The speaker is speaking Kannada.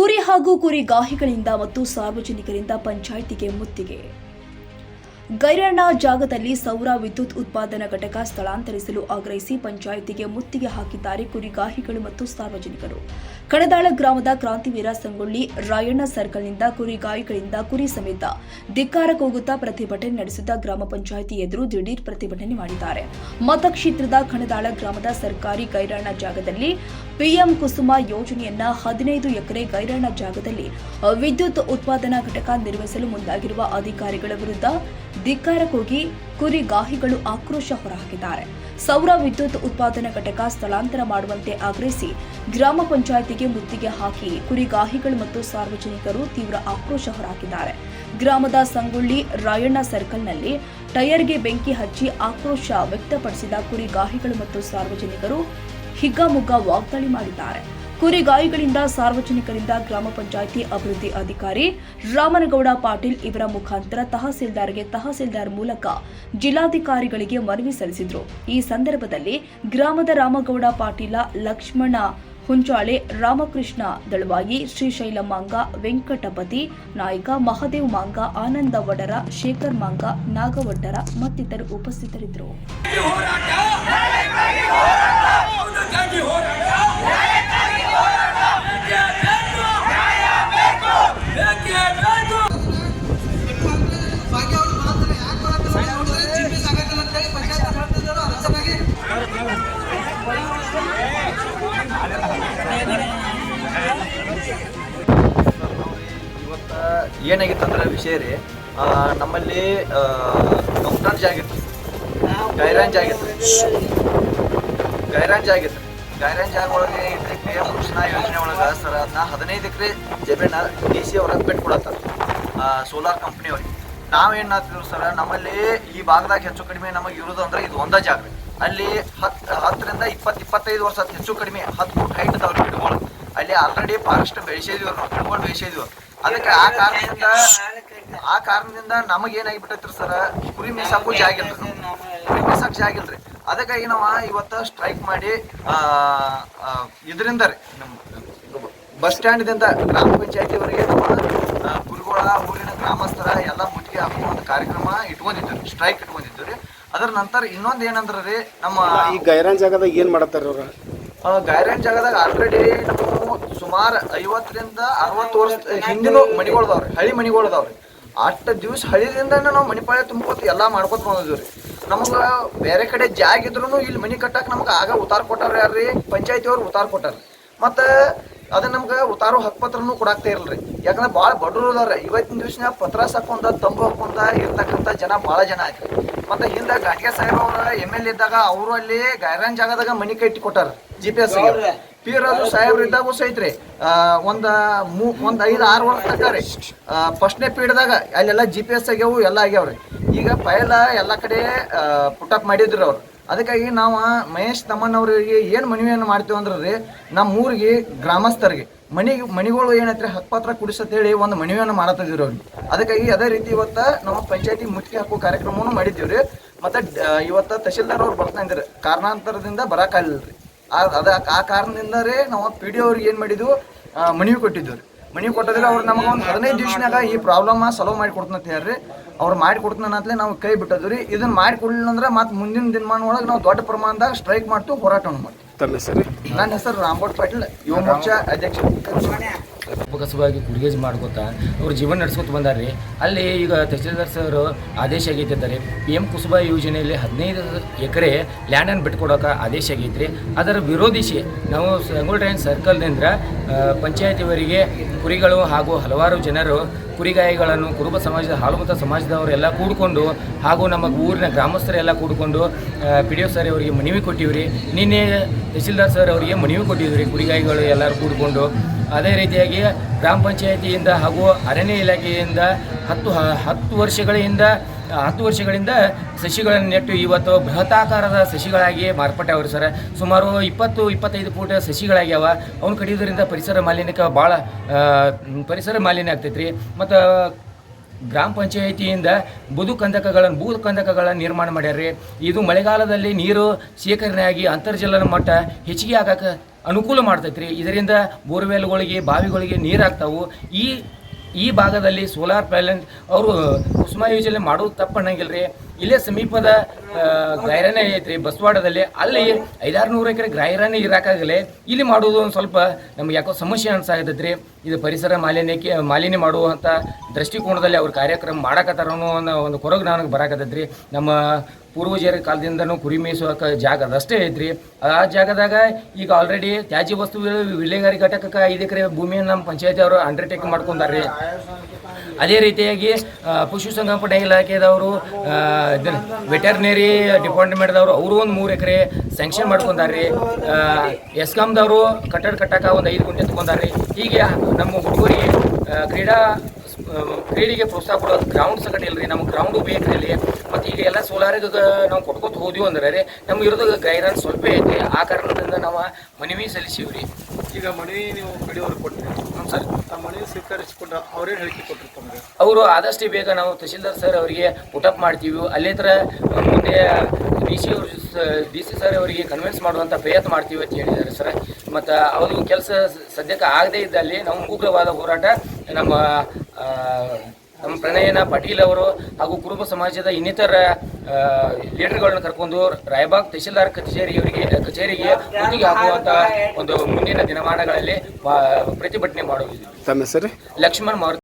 ಕುರಿ ಹಾಗೂ ಕುರಿಗಾಹಿಗಳಿಂದ ಮತ್ತು ಸಾರ್ವಜನಿಕರಿಂದ ಪಂಚಾಯಿತಿಗೆ ಮುತ್ತಿಗೆ. ಗೈರಣ್ಣ ಜಾಗದಲ್ಲಿ ಸೌರ ವಿದ್ಯುತ್ ಉತ್ಪಾದನಾ ಘಟಕ ಸ್ಥಳಾಂತರಿಸಲು ಆಗ್ರಹಿಸಿ ಪಂಚಾಯಿತಿಗೆ ಮುತ್ತಿಗೆ ಹಾಕಿದ್ದಾರೆ ಕುರಿಗಾಹಿಗಳು ಮತ್ತು ಸಾರ್ವಜನಿಕರು. ಕಣದಾಳ ಗ್ರಾಮದ ಕ್ರಾಂತಿವೀರ ಸಂಗೊಳ್ಳಿ ರಾಯಣ್ಣ ಸರ್ಕಲ್ನಿಂದ ಕುರಿಗಾಹಿಗಳಿಂದ ಕುರಿ ಸಮೇತ ಧಿಕ್ಕಾರ ಕೂಗುತ್ತಾ ಪ್ರತಿಭಟನೆ ನಡೆಸಿದ ಗ್ರಾಮ ಪಂಚಾಯಿತಿ ಎದುರು ದಿಢೀರ್ ಪ್ರತಿಭಟನೆ ಮಾಡಿದ್ದಾರೆ. ಮತಕ್ಷೇತ್ರದ ಕಣದಾಳ ಗ್ರಾಮದ ಸರ್ಕಾರಿ ಗೈರಣ್ಣ ಜಾಗದಲ್ಲಿ ಪಿಎಂ ಕುಸುಮ ಯೋಜನೆಯನ್ನ ಹದಿನೈದು ಎಕರೆ ಗೈರಾಣ ಜಾಗದಲ್ಲಿ ವಿದ್ಯುತ್ ಉತ್ಪಾದನಾ ಘಟಕ ನಿರ್ಮಿಸಲು ಮುಂದಾಗಿರುವ ಅಧಿಕಾರಿಗಳ ವಿರುದ್ಧ ಧಿಕ್ಕಾರ ಕೂಗಿ ಕುರಿಗಾಹಿಗಳು ಆಕ್ರೋಶ ಹೊರಹಾಕಿದ್ದಾರೆ. ಸೌರ ವಿದ್ಯುತ್ ಉತ್ಪಾದನಾ ಘಟಕ ಸ್ಥಳಾಂತರ ಮಾಡುವಂತೆ ಆಗ್ರಹಿಸಿ ಗ್ರಾಮ ಪಂಚಾಯಿತಿಗೆ ಮುತ್ತಿಗೆ ಹಾಕಿ ಕುರಿಗಾಹಿಗಳು ಮತ್ತು ಸಾರ್ವಜನಿಕರು ತೀವ್ರ ಆಕ್ರೋಶ ಹೊರಹಾಕಿದ್ದಾರೆ. ಗ್ರಾಮದ ಸಂಗೊಳ್ಳಿ ರಾಯಣ್ಣ ಸರ್ಕಲ್ನಲ್ಲಿ ಟೈರ್ಗೆ ಬೆಂಕಿ ಹಚ್ಚಿ ಆಕ್ರೋಶ ವ್ಯಕ್ತಪಡಿಸಿದ ಕುರಿಗಾಹಿಗಳು ಮತ್ತು ಸಾರ್ವಜನಿಕರು ಹಿಗ್ಗಾಮುಗ್ಗಾ ವಾಗ್ದಾಳಿ ಮಾಡಿದ್ದಾರೆ. ಕುರಿಗಾಯಿಗಳಿಂದ ಸಾರ್ವಜನಿಕರಿಂದ ಗ್ರಾಮ ಪಂಚಾಯಿತಿ ಅಭಿವೃದ್ಧಿ ಅಧಿಕಾರಿ ರಾಮನಗೌಡ ಪಾಟೀಲ್ ಇವರ ಮುಖಾಂತರ ತಹಸೀಲ್ದಾರ್ಗೆ ತಹಸೀಲ್ದಾರ್ ಮೂಲಕ ಜಿಲ್ಲಾಧಿಕಾರಿಗಳಿಗೆ ಮನವಿ ಸಲ್ಲಿಸಿದ್ರು. ಈ ಸಂದರ್ಭದಲ್ಲಿ ಗ್ರಾಮದ ರಾಮಗೌಡ ಪಾಟೀಲ, ಲಕ್ಷ್ಮಣ ಹುಂಚಾಳೆ, ರಾಮಕೃಷ್ಣ ದಳವಾಯಿ ಶ್ರೀಶೈಲ ಮಾಂಗ, ವೆಂಕಟಪತಿ ನಾಯಕ, ಮಹದೇವ್ ಮಾಂಗ, ಆನಂದ ವಡರ, ಶೇಖರ್ ಮಾಂಗ, ನಾಗವಡ್ಡರ ಮತ್ತಿತರರು ಉಪಸ್ಥಿತರಿದ್ದರು. ಇವತ್ತು ಏನಾಗಿತ್ತಂದ್ರೆ ವಿಷಯ ರೀ ನಮ್ಮಲ್ಲಿ ಡಾಕ್ಟ್ರಾಂಜ್ ಆಗಿತ್ತು ಗೈರಾಂಜ್ ಆಗಿತ್ತು. ಗೈರಾಂಜ್ ಆಗಿತ್ತು ಗೈರಾಂಜ್ ಒಳಗೆ ಕೃಷ್ಣ ಯೋಜನೆ ಒಳಗೆ ಸರ್ ಅದನ್ನ ಹದಿನೈದು ಎಕರೆ ಜಮೀನ ಡಿ ಸಿ ಅವ್ರಿಗೆ ಬಿಟ್ಕೊಡತ್ತಾರ. ಸೋಲಾರ್ ಕಂಪ್ನಿಯವ್ರಿಗೆ ನಾವೇನಾಗ್ತಿದ್ರು ಸರ್, ನಮ್ಮಲ್ಲಿ ಈ ಭಾಗದಾಗ ಹೆಚ್ಚು ಕಡಿಮೆ ನಮಗೆ ಇರೋದು ಅಂದ್ರೆ ಇದು ಒಂದೇ ಜಾಗ ಅಲ್ಲಿ ಹತ್ತು ಹತ್ತರಿಂದ ಇಪ್ಪತ್ತು ಇಪ್ಪತ್ತೈದು ವರ್ಷ ಹೆಚ್ಚು ಕಡಿಮೆ ಹತ್ತು ಫುಟ್ ಹೈಟ್ ಇದಾವ್ರಿ ಗಿಡಗಳು ಅಲ್ಲಿ ಆಲ್ರೆಡಿ ಫಾರೆಸ್ಟ್ ಬೆಳೆಸಿದ್ವಿ ನಾವು ಗಿಡಗಳು ಬೆಳೆಸಿದ್ವಿ. ಅದಕ್ಕೆ ಆ ಕಾರಣದಿಂದ ಆ ಕಾರಣದಿಂದ ನಮಗೆ ಏನಾಗ್ಬಿಟ್ಟೈತ್ರಿ ಸರ್? ಕುರಿ ಮೇಸಾಕು ಜಾಗಿಲ್ರಿ ಕುರಿ ಮೇಸಾಕ್ ಜಾಗಿಲ್ರಿ ಅದಕ್ಕಾಗಿ ನಾವು ಇವತ್ತ ಸ್ಟ್ರೈಕ್ ಮಾಡಿ ಇದರಿಂದ ರೀ ನಮ್ಮ ಬಸ್ ಸ್ಟ್ಯಾಂಡ್ದಿಂದ ಗ್ರಾಮ ಪಂಚಾಯತಿವರೆಗೆ ನಮ್ಮ ಕುರುಗೋಳ ಊರಿನ ಗ್ರಾಮಸ್ಥರ ಎಲ್ಲ ಮುತ್ತಿಗೆ ಹಾಕುವ ಒಂದು ಕಾರ್ಯಕ್ರಮ ಇಟ್ಕೊಂಡಿದ್ದೀವಿ ಸ್ಟ್ರೈಕ್ ಇಟ್ಕೊಂಡಿದ್ದೀವಿ ರೀ. ಅದರ ನಂತರ ಇನ್ನೊಂದು ಏನಂದ್ರೆ ರೀ ನಮ್ಮ ಈ ಗೈರಾನ್ ಜಾಗದಾಗ ಏನ್ ಮಾಡತ್ತಾರ ಅವ್ರ? ಆ, ಗೈರಾನ್ ಜಾಗದಾಗ ಆಲ್ರೆಡಿ ನಾವು ಸುಮಾರು ಐವತ್ತರಿಂದ ಅರವತ್ತು ವರ್ಷ ಹಿಂದಿನ ಮಣಿಗಳದಾವ್ರಿ ಹಳಿ ಮಣಿಗಳದಾವ್ರಿ. ಅಷ್ಟು ದಿವ್ಸ ಹಳಿದಿಂದ ನಾವು ಮಣಿಪಾಳೆ ತುಂಬ್ಕೊತ ಎಲ್ಲ ಮಾಡ್ಕೊತ ಬಂದಿದ್ವಿ ರೀ. ನಮ್ಗೆ ಬೇರೆ ಕಡೆ ಜಾಗ ಇದ್ರೂ ಇಲ್ಲಿ ಮನಿ ಕಟ್ಟಕ್ಕೆ ನಮ್ಗೆ ಆಗ ಉತ್ತಾರ ಕೊಟ್ಟಾರ ಯಾರ್ರಿ? ಪಂಚಾಯತಿ ಅವ್ರು ಉತ್ತಾರ ಕೊಟ್ಟಾರ. ಮತ್ತು ಅದು ನಮ್ಗೆ ಉತ್ತಾರು ಹಕ್ಪತ್ರನೂ ಕೊಡಾಕ್ತಾ ಇರಲ್ರಿ. ಯಾಕಂದ್ರೆ ಭಾಳ ಬಡವರು ಅದಾರ ಇವತ್ತಿನ ದಿವ್ಸ ಪತ್ರ ಹಾಕೊಂಡ ತಂಬು ಹಾಕೊಂಡ ಇರ್ತಕ್ಕಂಥ ಜನ ಭಾಳ ಜನ ಆಯ್ತು ಮತ್ತೆ ಹಿಂದೆ ಘಾಟ್ಗೆ ಸಾಹೇಬ್ ಅವರ ಎಂ ಎಲ್ ಎ ಇದ್ದಾಗ ಅವರು ಅಲ್ಲಿ ಗೈರಾನ್ ಜಾಗದಾಗ ಮನಿ ಕಟ್ಟಿ ಕೊಟ್ಟಾರ G P S P Raju ಸಾಹೇಬ್ರು ಇದ್ದಾಗೂ ಸಹಿತ್ರಿ ಒಂದ ಮೂ, ಒಂದ್ ಐದು, ಆರು ವರ್ಷ ತಕ್ಕಾರಿ ಫಸ್ಟ್ನೇ ಪೀಡ್ದಾಗ ಅಲ್ಲೆಲ್ಲ ಜಿ ಪಿ ಎಸ್ ಆಗ್ಯಾವು, ಎಲ್ಲ ಆಗ್ಯಾವ್ರಿ ಈಗ ಪೈಲ ಎಲ್ಲ ಕಡೆ ಪುಟಪ್ ಮಾಡಿದ್ರು ಅವ್ರು. ಅದಕ್ಕಾಗಿ ನಾವು ಮಹೇಶ್ ತಮ್ಮನವ್ರಿಗೆ ಏನು ಮನವಿಯನ್ನು ಮಾಡ್ತೀವಿ ಅಂದ್ರೆ ರೀ ನಮ್ಮ ಊರಿಗೆ ಗ್ರಾಮಸ್ಥರಿಗೆ ಮನಿಗೆ, ಮನಿಗಳು ಏನೈತ್ರಿ ಹಕ್ಪತ್ರ ಕುಡಿಸತ್ತೇಳಿ ಒಂದು ಮನವಿಯನ್ನು ಮಾಡತ್ತಿದ್ರು ಅವ್ರಿಗೆ ಅದಕ್ಕಾಗಿ ಅದೇ ರೀತಿ ಇವತ್ತು ನಮ್ಮ ಪಂಚಾಯತಿ ಮುಚ್ಚಿ ಹಾಕುವ ಕಾರ್ಯಕ್ರಮವನ್ನು ಮಾಡಿದ್ದೀವಿ ರೀ ಮತ್ತು ಇವತ್ತು ತಹಶೀಲ್ದಾರ್ ಅವ್ರು ಬರ್ತಾ ಇದ್ದಾರೆ ಕಾರಣಾಂತರದಿಂದ ಬರೋಕ್ಕಾಗಲಿಲ್ಲ ರೀ ಅದ ಆ ಕಾರಣದಿಂದ ರೀ ನಾವು ಪಿ ಡಿ ಅವ್ರಿಗೆ ಏನು ಮಾಡಿದ್ವು? ಮನವಿ ಕೊಟ್ಟಿದ್ದು ರೀ ಮನವಿ ಕೊಟ್ಟದ್ರೆ ಅವ್ರು ನಮಗೆ ಒಂದು ಹದಿನೈದು ದಿವ್ಸನಾಗ ಈ ಪ್ರಾಬ್ಲಮ್ ಸಾಲ್ವ್ ಮಾಡಿ ಕೊಡ್ತಂತ ಹೇಳ್ರಿ. ಅವ್ರು ಮಾಡಿ ಕೊಡ್ತಾನ ಅಂತಲೇ ನಾವು ಕೈ ಬಿಟ್ಟದ್ದು ರೀ. ಇದನ್ನ ಮಾಡಿ ಕೊಡ್ಲಿಲ್ಲ ಅಂದ್ರೆ ಮತ್ತೆ ಮುಂದಿನ ದಿನಮಾನ ಒಳಗೆ ನಾವು ದೊಡ್ಡ ಪ್ರಮಾಣದಾಗ ಸ್ಟ್ರೈಕ್ ಮಾಡ್ತು ಹೋರಾಟವನ್ನು ಮಾಡ್ತೀವಿ. ನನ್ನ ಹೆಸರು ರಾಮ್ಗೌಡ್ ಪಾಟೀಲ್. ಯುವ ಮೋರ್ಚಾ ಅಧ್ಯಕ್ಷ. ಉಪಕಸವಾಗಿ ಕುಡಿಗೇಜ್ ಮಾಡ್ಕೋತಾ ಅವ್ರು ಜೀವನ ನಡೆಸ್ಕೊತ ಬಂದಾರ್ರಿ. ಅಲ್ಲಿ ಈಗ ತಹಸೀಲ್ದಾರ್ ಸರ್ ಆದೇಶ ಆಗೈತಿದ್ದಾರೆ ಪಿ ಎಂ ಕುಸುಬಾ ಯೋಜನೆಯಲ್ಲಿ ಹದಿನೈದು ಎಕರೆ ಲ್ಯಾಂಡನ್ನು ಬಿಟ್ಕೊಡೋಕೆ ಆದೇಶ ಆಗೈತ್ರಿ. ಅದರ ವಿರೋಧಿಸಿ ನಾವು ಸಂಗೋಲ್ ಟ್ರೈನ್ ಸರ್ಕಲ್ನಿಂದ ಪಂಚಾಯತಿವರಿಗೆ ಕುರಿಗಳು ಹಾಗೂ ಹಲವಾರು ಜನರು ಕುರಿಗಾಯಿಗಳನ್ನು ಕುರುಬ ಸಮಾಜದ ಹಾಲುಮತ ಸಮಾಜದವರೆಲ್ಲ ಕೂಡಿಕೊಂಡು ಹಾಗೂ ನಮ್ಮ ಊರಿನ ಗ್ರಾಮಸ್ಥರೆಲ್ಲ ಕೂಡಿಕೊಂಡು ಪಿ ಡಿ ಒ ಸರ್ ಅವರಿಗೆ ಮನವಿ ಕೊಟ್ಟಿವ್ರಿ. ನಿನ್ನೆ ತಹಸೀಲ್ದಾರ್ ಸರ್ ಅವರಿಗೆ ಮನವಿ ಕೊಟ್ಟಿದ್ವಿ ಕುರಿಗಾಯಿಗಳು ಎಲ್ಲರೂ ಕೂಡಿಕೊಂಡು. ಅದೇ ರೀತಿಯಾಗಿ ಗ್ರಾಮ ಪಂಚಾಯತಿಯಿಂದ ಹಾಗೂ ಅರಣ್ಯ ಇಲಾಖೆಯಿಂದ ಹತ್ತು ಹತ್ತು ವರ್ಷಗಳಿಂದ ಹತ್ತು ವರ್ಷಗಳಿಂದ ಸಸಿಗಳನ್ನು ನೆಟ್ಟು ಇವತ್ತು ಬೃಹತಾಕಾರದ ಸಸಿಗಳಾಗಿ ಮಾರ್ಪಟ್ಟಾವ್ರಿ ಸರ್. ಸುಮಾರು ಇಪ್ಪತ್ತು, ಇಪ್ಪತ್ತೈದು ಫೂಟ್ ಸಸಿಗಳಾಗ್ಯಾವ ಅವ್ನು ಕಡಿಯೋದ್ರಿಂದ ಪರಿಸರ ಮಾಲಿನ್ಯಕ್ಕೆ ಭಾಳ ಪರಿಸರ ಮಾಲಿನ್ಯ ಆಗ್ತೈತ್ರಿ. ಮತ್ತು ಗ್ರಾಮ ಪಂಚಾಯತಿಯಿಂದ ಬುದು ಕಂದಕಗಳನ್ನು ಬೂದು ಕಂದಕಗಳನ್ನು ನಿರ್ಮಾಣ ಮಾಡ್ಯಾರ್ರಿ. ಇದು ಮಳೆಗಾಲದಲ್ಲಿ ನೀರು ಶೇಖರಣೆ ಆಗಿ ಅಂತರ್ಜಲನ ಮಟ್ಟ ಹೆಚ್ಚಿಗೆ ಆಗಕ್ಕೆ ಅನುಕೂಲ ಮಾಡ್ತೈತ್ರಿ. ಇದರಿಂದ ಬೋರ್ವೆಲ್ಗಳಿಗೆ, ಬಾವಿಗಳಿಗೆ ನೀರು ಆಗ್ತಾವು ಈ ಈ ಭಾಗದಲ್ಲಿ ಸೋಲಾರ್ ಪ್ಯಾಲೆಂಟ್ ಅವರು ಕುಸುಮ ಯೋಜನೆ ಮಾಡೋದು ತಪ್ಪನ್ನಂಗಿಲ್ಲ ರೀ ಇಲ್ಲೇ ಸಮೀಪದ ಗೈರಾನೆ ಐತ್ರಿ, ಬಸವಾಡದಲ್ಲಿ. ಅಲ್ಲಿ ಐದಾರು ನೂರು ಎಕರೆ ಗೈರಾನೆ ಇರಾಕಾಗಲೇ ಇಲ್ಲಿ ಮಾಡೋದು ಒಂದು ಸ್ವಲ್ಪ ನಮ್ಗೆ ಯಾಕೋ ಸಮಸ್ಯೆ ಅನ್ಸಾಗತ್ತೈತ್ರಿ. ಇದು ಪರಿಸರ ಮಾಲಿನ್ಯಕ್ಕೆ, ಮಾಲಿನ್ಯ ಮಾಡುವಂಥ ದೃಷ್ಟಿಕೋನದಲ್ಲಿ ಅವ್ರ ಕಾರ್ಯಕ್ರಮ ಮಾಡಕತ್ತಾರ ಅನ್ನೋ ಒಂದು ಕೊರಗು ನನಗೆ ಬರಾಕತ್ತೈತ್ರಿ. ನಮ್ಮ ಪೂರ್ವಜರ ಕಾಲದಿಂದನೂ ಕುರಿ ಮೇಯಿಸುವಕ ಜಾಗ ಅದಷ್ಟೇ ಐತ್ರಿ. ಆ ಜಾಗದಾಗ ಈಗ ಆಲ್ರೆಡಿ ತ್ಯಾಜ್ಯ ವಸ್ತು ವಿಲೇಗಾರಿ ಘಟಕಕ್ಕೆ ಐದು ಎಕರೆ ಭೂಮಿಯನ್ನು ನಮ್ಮ ಪಂಚಾಯತಿ ಅವರು ಅಂಡರ್ಟೇಕ್ ಮಾಡ್ಕೊಂಡಾರ್ರಿ. ಅದೇ ರೀತಿಯಾಗಿ ಪಶುಸಂಗೋಪನೆ ಇಲಾಖೆದವರು ವೆಟರ್ನರಿ ಡಿಪಾರ್ಟ್ಮೆಂಟ್ದವರು, ಅವರು ಒಂದು ಮೂರು ಎಕರೆ ಸ್ಯಾಂಕ್ಷನ್ ಮಾಡ್ಕೊಂಡಾರ್ರಿ. ಎಸ್ಕಾಮ್ದವರು ಕಟ್ಟಡ ಕಟ್ಟಕ್ಕೆ ಒಂದು ಐದು ಗುಂಟೆ ತಗೊಂಡಾರ್ರಿ. ಹೀಗೆ ನಮ್ಮ ಹುಡುಗರಿಗೆ ಕ್ರೀಡಾ ಕ್ರೀಡೆಗೆ ಪ್ರೋತ್ಸಾಹ ಕೊಡೋದು ಗ್ರೌಂಡ್ ಸಂಗತಿ ಇಲ್ರಿ ನಮ್ಗೆ ಗ್ರೌಂಡು ಬೇಕ್ರಿ ಇಲ್ಲಿ. ಮತ್ತು ಈಗ ಎಲ್ಲ ಸೋಲಾರಿಗೆ ನಾವು ಕೊಟ್ಕೋತ ಹೋದ್ವಿ ಅಂದ್ರೆ ರೀ ನಮ್ಗೆ ಇರೋದು ಗೈರಾನ್ ಸ್ವಲ್ಪ ಐತಿ ಆ ಕಾರಣದಿಂದ ನಾವು ಮನವಿ ಸಲ್ಲಿಸೀವಿ ರೀ ಈಗ ಮನವಿ ನೀವು ಕಡೆಯವರು ಕೊಟ್ಟರೆ ನಮ್ಮ ಸರ್. ನಮ್ಮ ಮನವಿ ಸ್ವೀಕರಿಸಿಕೊಂಡು ಅವರೇ ಹೇಳಿಕೆ ಕೊಟ್ಟರು ತಮಗೆ? ಅವರು ಆದಷ್ಟು ಬೇಗ ನಾವು ತಹಶೀಲ್ದಾರ್ ಸರ್ ಅವರಿಗೆ ಪುಟಪ್ ಮಾಡ್ತೀವಿ. ಅಲ್ಲೇ ಥರ ಮುಂದೆ ಡಿ ಸಿ ಅವರು ಡಿ ಸಿ ಸರ್ ಅವರಿಗೆ ಕನ್ವಿನ್ಸ್ ಮಾಡುವಂಥ ಪ್ರಯತ್ನ ಮಾಡ್ತೀವಿ ಅಂತ ಹೇಳಿದ್ದಾರೆ ಸರ್. ಮತ್ತು ಅವರು ಕೆಲಸ ಸದ್ಯಕ್ಕೆ ಆಗದೇ ಇದ್ದಲ್ಲಿ ನಾವು ಉಗ್ರವಾದ ಹೋರಾಟ ನಮ್ಮ ನಮ್ಮ ಪ್ರಣಯನ ಪಾಟೀಲ್ ಅವರು ಹಾಗೂ ಕುರುಬ ಸಮಾಜದ ಇನ್ನಿತರ ಲೀಡರ್ಗಳನ್ನ ಕರ್ಕೊಂಡು ರಾಯಬಾಗ್ ತಹಶೀಲ್ದಾರ್ ಕಚೇರಿಯವರಿಗೆ ಕಚೇರಿಗೆ ಮುತ್ತಿಗೆ ಹಾಕುವಂತಹ ಒಂದು ಮುಂದಿನ ದಿನಮಾನಗಳಲ್ಲಿ ಪ್ರತಿಭಟನೆ ಮಾಡುವುದು. ತಮ್ಮ ಹೆಸರು? ಲಕ್ಷ್ಮಣ್ ಮಾರುತಿ.